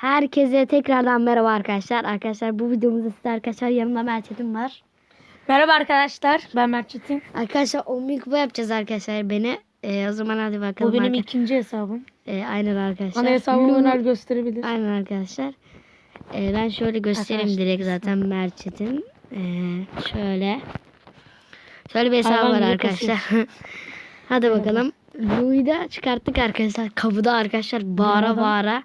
Herkese tekrardan merhaba arkadaşlar. Arkadaşlar bu videomuzda size arkadaşlar yanımda Mert'im var. Merhaba arkadaşlar. Ben Mert Çetin. Arkadaşlar 10 bin kupa yapacağız arkadaşlar beni. Ee, o zaman hadi bakalım. Bu benim arka- ikinci hesabım. Ee, aynen arkadaşlar. Bana hesabımı Öner gösterebilir. Aynen arkadaşlar. Ee, ben şöyle göstereyim Arkadaşlar, direkt zaten Mert'in. Ee, şöyle. Şöyle bir hesabı Hayvan var arkadaşlar. hadi bakalım. Louis'i da çıkarttık arkadaşlar. Kapıda arkadaşlar bağıra bağıra.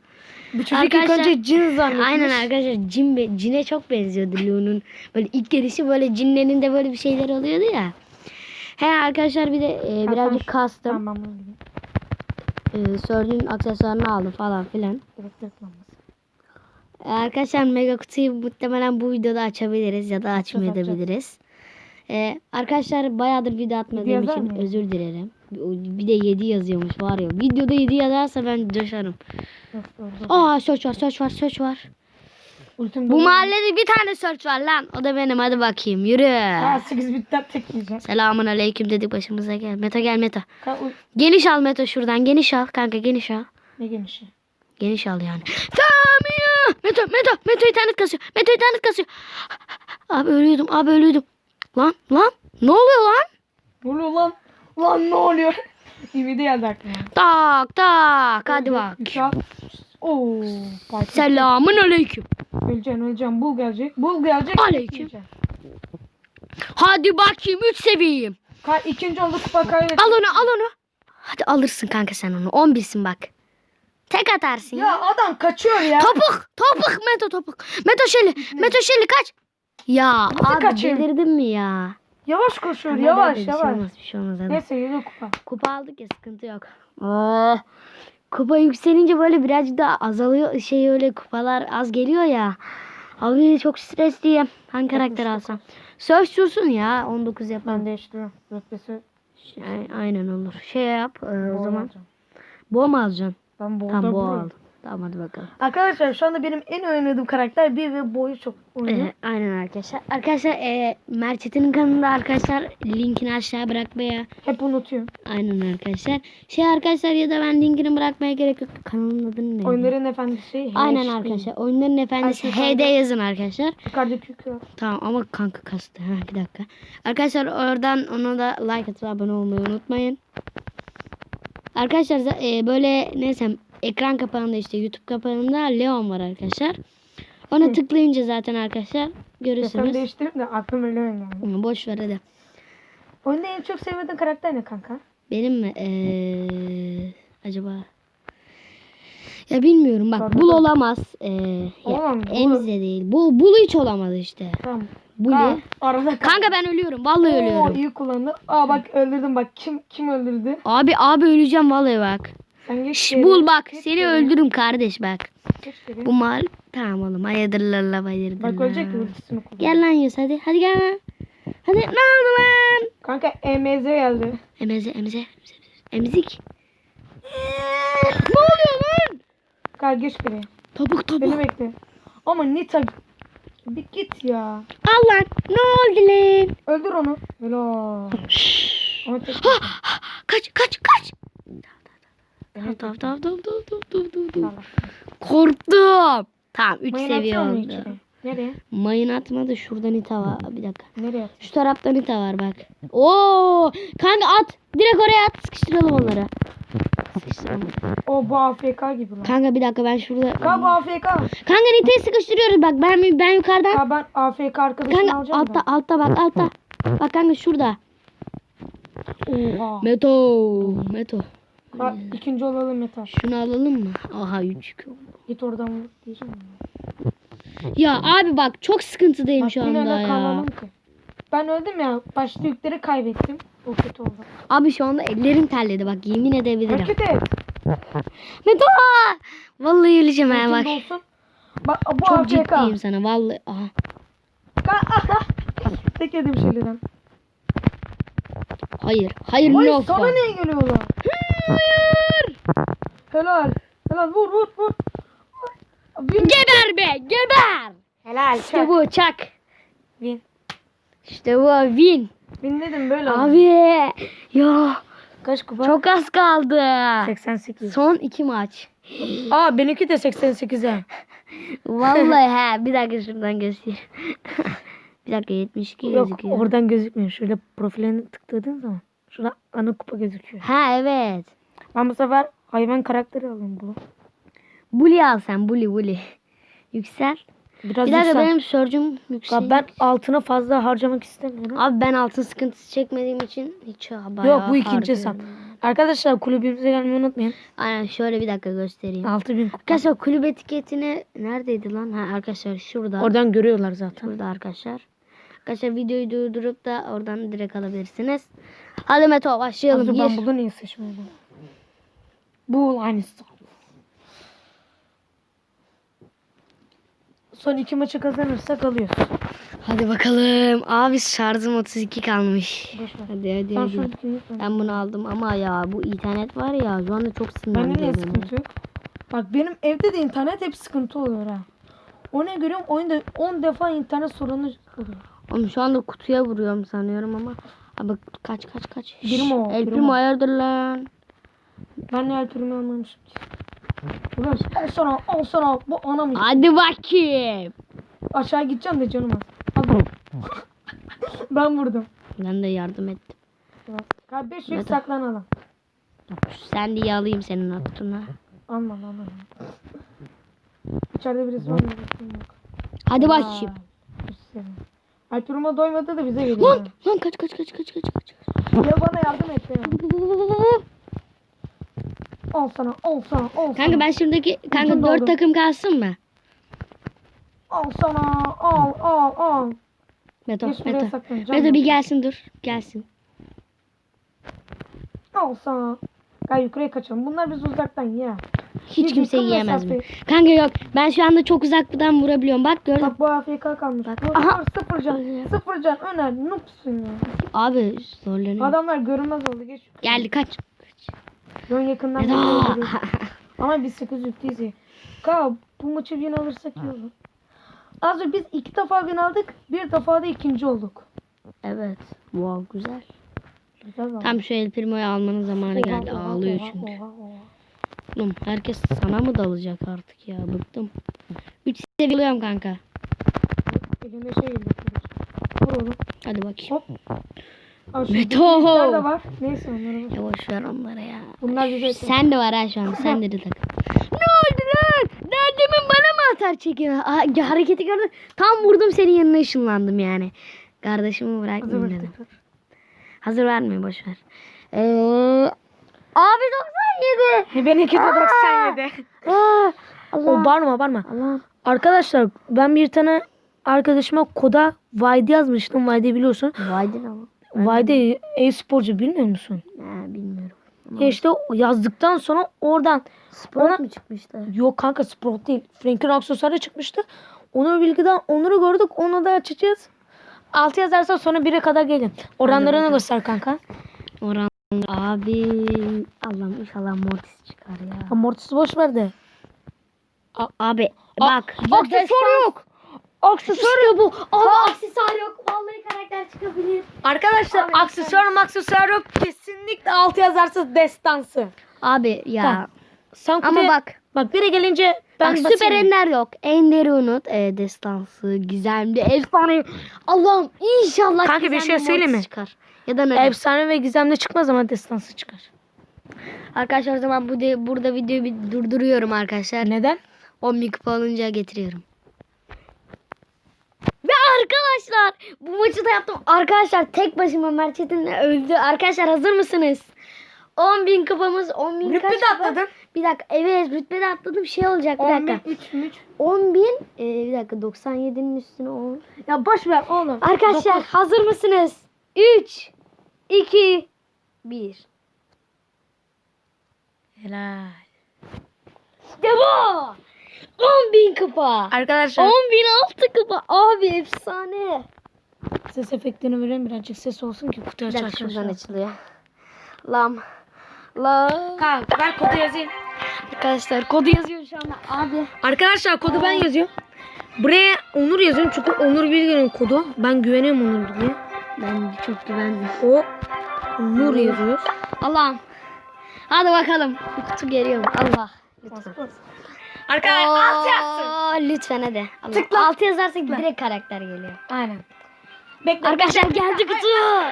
Bu çocuk ilk Arkadaşlar- önce cin zannetmiş. Aynen arkadaşlar cin be- cine çok benziyordu Lu'nun. Böyle ilk gelişi böyle cinlerin de böyle bir şeyler oluyordu ya. He arkadaşlar bir de e, birazcık kastım. Tamam. E, Sörgün aksesuarını aldım falan filan. Reklamımız. E, arkadaşlar mega kutuyu muhtemelen bu videoda açabiliriz ya da açmayabiliriz. E, arkadaşlar bayağıdır video atmadığım yazar için mıyım? özür dilerim. Bir- de 7 yazıyormuş var ya. Videoda 7 yazarsa ben coşarım. Aa search var search var search var. Bu mahallede bir tane search var lan. O da benim hadi bakayım yürü. Ha 8 bitten tek yiyeceğim. Selamun aleyküm dedik başımıza gel. Meta gel Meta. Ka Geniş al Meta şuradan. Geniş al kanka geniş al. ne genişi. Geniş al yani. Tamam ya. Meta Meta Meta internet kasıyor. Meta internet kasıyor. Abi ölüyordum abi ölüyordum. Lan lan ne oluyor lan? Ne oluyor lan? Lan ne oluyor? İvide geldi aklıma. Tak tak hadi bak. Üç al. Oo. parti. Selamun aleyküm. Öleceksin öleceksin. Bul gelecek. Bul gelecek. Aleyküm. Hadi bakayım 3 seviyeyim. Ka ikinci oldu kupa kaybettik. Al onu al onu. Hadi alırsın kanka sen onu. 11'sin bak. Tek atarsın. Ya adam kaçıyor ya. Topuk, topuk, Meto topuk. Meto Şeli, Meto Şeli kaç. Ya abi kaçayım? delirdin mi ya? Yavaş koşuyor Tamam, yavaş Bir şey yavaş. olmaz, bir şey olmaz. Hadi. Neyse yürü kupa. Kupa aldık ya sıkıntı yok. Oh. Kupa yükselince böyle birazcık daha azalıyor. Şey öyle kupalar az geliyor ya. Abi çok stresliyim. Hangi karakter alsam? Söz dursun ya 19 yapalım. Ben değiştiriyorum. Rötbesi Ay- aynen olur. Şey yap e, o zaman. Boğa mı alacaksın? Ben Tamam boğa bulurum. aldım. Tamam hadi bakalım. Arkadaşlar şu anda benim en oynadığım karakter bir ve boyu çok oynuyor. Ee, aynen arkadaşlar. Arkadaşlar e, Merçetin'in kanalında arkadaşlar linkini aşağı bırakmaya Hep unutuyorum. aynen arkadaşlar. Şey arkadaşlar ya da ben linkini bırakmaya gerek yok. Kanalın adını ne? Oyunların efendisi. Aynen HD. arkadaşlar. Oyunların efendisi HD yukarıda. yazın arkadaşlar. Yukarıdaki yük var. Tamam ama kanka kastı. Ha, bir dakika. Arkadaşlar oradan ona da like atıp abone olmayı unutmayın. Arkadaşlar e, böyle neyse ekran kapağında işte YouTube kapağında Leon var arkadaşlar. Ona tıklayınca zaten arkadaşlar sen görürsünüz. değiştirip de aklım öyle oynuyor. Boş ver hadi. Oyunda en çok sevmediğin karakter ne kanka? Benim mi? Ee, acaba? Ya bilmiyorum bak Tabii, bul olamaz. Ee, ya, Olamam, bul. Değil. Bu bul hiç olamaz işte. Tamam. Bully. Aa, arada kal. Kanka ben ölüyorum. Vallahi Oo, ölüyorum. iyi kullandı. Aa bak öldürdüm bak. Kim kim öldürdü? Abi abi öleceğim vallahi bak. Geri. bul bak. Geç Seni geri. öldürürüm kardeş bak. Bu mal. Tamam oğlum. Hayırdır bayırdır. Bak ölecek kullan. Gel lan Yus hadi. Hadi gel lan. Hadi ne oldu lan? Kanka EMZ geldi. Emeze emeze. emeze, Emzik. ne oluyor lan? Kanka geç. Topuk topuk. Beni bekle. Ama Nita bir git ya. Al lan. Ne oldu lan? Öldür onu. Helal. Ama tek Kaç kaç kaç. Tamam tamam tamam tamam tamam tamam tamam. tamam. Korktum. Tamam 3 Mayın seviye oldu. Nereye? Mayın atmadı şurada nita var. Bir dakika. Nereye at? Şu tarafta nita var bak. Oo! Kanka at. Direkt oraya at. Sıkıştıralım onları. Sıkıştıralım. O bu AFK gibi lan. Kanka bir dakika ben şurada. Kanka bu AFK. Kanka nitayı sıkıştırıyoruz bak. Ben ben yukarıdan. Ya ben AFK arkadaşını Kanka alacağım altta da. altta bak altta. Bak kanka şurada. Oha. Meto. Meto. Bak ikinci olalım Meta. Şunu alalım mı? Aha 3 Git oradan vur diyeceğim. ya. Abi bak çok sıkıntıdayım Bak şu anda ya. ki. Ben öldüm ya. Başta yükleri kaybettim. O kötü oldu. Abi şu anda ellerim terledi bak yemin edebilirim. Hareket et. Meto! Vallahi öleceğim ha bak. Olsun. Bak bu Çok AFK. ciddiyim sana vallahi. Aha. Tek yediğim şeylerden. Hayır. Hayır Ay no. sana ne geliyorlar? Hayır. Helal. Helal vur vur vur. Ay, Win. Geber be geber. Helal. İşte bu çak. Win. İşte bu win. Win dedim böyle oldu. Abi ya Kaç kupa? çok az kaldı. 88. Son iki maç. Aa benimki de 88'e. Vallahi ha bir dakika şuradan göstereyim. bir dakika 72 Yok gözüküyor. oradan gözükmüyor. Şöyle profiline tıkladığın zaman. Şurada ana kupa gözüküyor. Ha evet. Ben bu sefer hayvan karakteri alayım bu. Bully al sen Bully Bully. Yüksel. Biraz Bir dakika yüksel. benim sörcüm yüksek. Ya ben altına fazla harcamak istemiyorum. Abi ben altın sıkıntısı çekmediğim için hiç bayağı Yok bu ikinci hesap. harcıyorum. Arkadaşlar kulübümüze gelmeyi unutmayın. Aynen şöyle bir dakika göstereyim. 6000 kupa. Arkadaşlar kulüp etiketini neredeydi lan? Ha arkadaşlar şurada. Oradan görüyorlar zaten. Şurada arkadaşlar. Arkadaşlar videoyu durdurup da oradan direkt alabilirsiniz. Hadi Meto başlayalım. Hazır ben Gir. burada niye seçmedim? Bu aynısı. Son iki maçı kazanırsak alıyoruz. Hadi bakalım. Abi şarjım 32 kalmış. Boş ver. Hadi hadi Sen hadi. Ben bunu aldım ama ya bu internet var ya şu anda çok Bende niye sinirlendiriyor beni. sıkıntı yok? Bak benim evde de internet hep sıkıntı oluyor ha. O ne görüyorum oyunda 10 defa internet sorunu oluyor. Oğlum şu anda kutuya vuruyorum sanıyorum ama. Abi kaç kaç kaç. Birim o, El Primo hayırdır lan. Ben ne el pürümü anlamışım ki. Ulan al sana al sana bu anam. Hadi bakayım. Aşağı gideceğim de canım az. Ben vurdum. Ben de yardım ettim. Kardeş yük saklanalım. Sen diye alayım senin hattına. Alma alma. İçeride birisi var mı? Yok. Hadi bakayım. Ertuğrul'a doymadı da bize geliyor. Lan, lan kaç kaç kaç kaç kaç kaç. ya bana yardım et. Al sana al sana al sana. Kanka ben şimdiki kanka Ucunda dört oldu. takım kalsın mı? Al sana al al al. Meto, Geç buraya Meto. Meto bir gelsin dur. Gelsin. Al sana. Gel yukarıya kaçalım. Bunlar biz uzaktan ya. Hiç Bir kimse yakın yiyemez mesafe. mi? Kanka yok. Ben şu anda çok uzaktan vurabiliyorum. Bak gördün. Bak bu AFK kalmış. Bak. Bak. Aha. Sıfır can. Sıfır can. Öner. Noobsun ya. Abi zorlanıyorum. Adamlar görünmez oldu. Geç. Geldi kaç. Ön yakından geliyor. Ama biz 8 yükteyiz ya. Ka bu maçı win alırsak iyi olur. Az önce biz iki defa win aldık. Bir defa da ikinci olduk. evet. Wow güzel. Güzel. Tam şu El Primo'yu almanın zamanı geldi. Oha, Ağlıyor oha, çünkü. oha, oha. Oğlum herkes sana mı dalacak artık ya? Bıktım. 3 seviye alıyorum kanka. Elime şey geliyor. Hadi bakayım. Hop. Şu Meto. de var. Neyse onları boş. Ya boş ver onları ya. Bunlar bize Sen de var ha şu an. Sen de de takıl. Ne oldu lan? Derdimin bana mı atar çekiyor? Aa, hareketi gördün. Tam vurdum senin yanına ışınlandım yani. Kardeşimi Hazır bırakmayayım dedim. baktık. Hazır vermeyin boş ver. Ee, abi 97. Benimki de 97. Aa, Allah. O bağırma bağırma. Allah. Arkadaşlar ben bir tane arkadaşıma koda Vaydi yazmıştım. Vaydi biliyorsun. Vaydin ama. Vaydi e-sporcu bilmiyor musun? Ha, bilmiyorum. Ya işte yazdıktan sonra oradan Sport Ona- mu çıkmıştı? yok kanka Sprout değil. Frank'in aksesuarı çıkmıştı. Onu bilgiden onları gördük. Onu da açacağız. 6 yazarsa sonra 1'e kadar gelin. Oranlarını göster kanka. Oran abi Allah'ım inşallah Mortis çıkar ya. Ha, Mortis'i boş ver de. Abi bak. Aksesuar yok. Aksesuar İşte bu. Abi aksesuar yok. Vallahi karakter çıkabilir. Arkadaşlar Abi, aksesuar aksesuar yok. Kesinlikle 6 yazarsa destansı. Abi ya. Sen Ama kutuya- bak. Bak bire gelince ben bak süper ender yok. Ender'i unut. E, destansı, gizemli, efsane. Allah'ım inşallah Kanka bir şey Mortis mi? Çıkar. Ya da ne? Efsane ve gizemli çıkmaz ama destansı çıkar. Arkadaşlar o zaman bu de, burada videoyu bir durduruyorum arkadaşlar. Neden? 10 bin kupa alınca getiriyorum. Arkadaşlar bu maçı da yaptım. Arkadaşlar tek başıma Merçetin öldü. Arkadaşlar hazır mısınız? 10 bin kupamız 10 bin Rütbe kaç de atladın. Bir dakika evet rütbede atladım şey olacak bir dakika. 3 3. 10 bin e, bir dakika 97'nin üstüne 10. Ya boş ver oğlum. Arkadaşlar Dokuz. hazır mısınız? 3 2 1 Helal. İşte bu. 10 bin kupa. Arkadaşlar 10 bin altı kupa. Abi efsane. ses efektini verelim birazcık ses olsun ki kutu Bir aç dakika aç şuradan aç. açılıyor. Lam. Lam. Kanka ben kodu yazayım. Arkadaşlar kodu yazıyor şu anda. Abi. Arkadaşlar kodu ben yazıyorum. Buraya Onur yazıyorum çünkü Onur Bilge'nin kodu. Ben güveniyorum Onur Bilge'ye. Ben çok güvendim. O Onur yazıyor. Allah'ım. Hadi bakalım. Kutu geliyor mu? Allah. Bas. Arkadaşlar alt yazsın. Oo, lütfen hadi. Allah. Tıkla. Altı yazarsak direkt karakter geliyor. Aynen. Bekle. Arkadaşlar geldi kutu.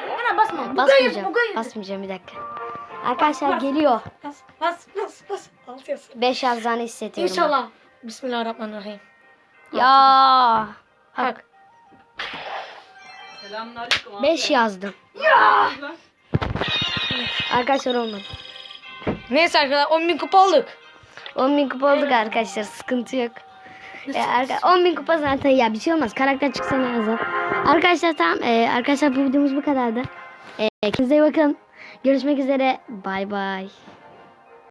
Bana basma. Bugayım, Basmayacağım. bugayım. Basmayacağım bir dakika. Arkadaşlar geliyor. Bas, bas, bas, bas. Alt yazsın. 5 yazdığını hissediyorum. İnşallah. Bismillahirrahmanirrahim. Ya. Bak. Selamünaleyküm abi. 5 yazdım. Ya. Arkadaşlar olmadı. Neyse arkadaşlar 10 bin kupa olduk. 10 bin kupa olduk arkadaşlar. Sıkıntı yok. E, arka, 10 bin kupa zaten ya bir şey olmaz. Karakter çıksa ne yazar. Arkadaşlar tamam. E, arkadaşlar bu videomuz bu kadardı. E, kendinize iyi bakın. Görüşmek üzere. Bay bay.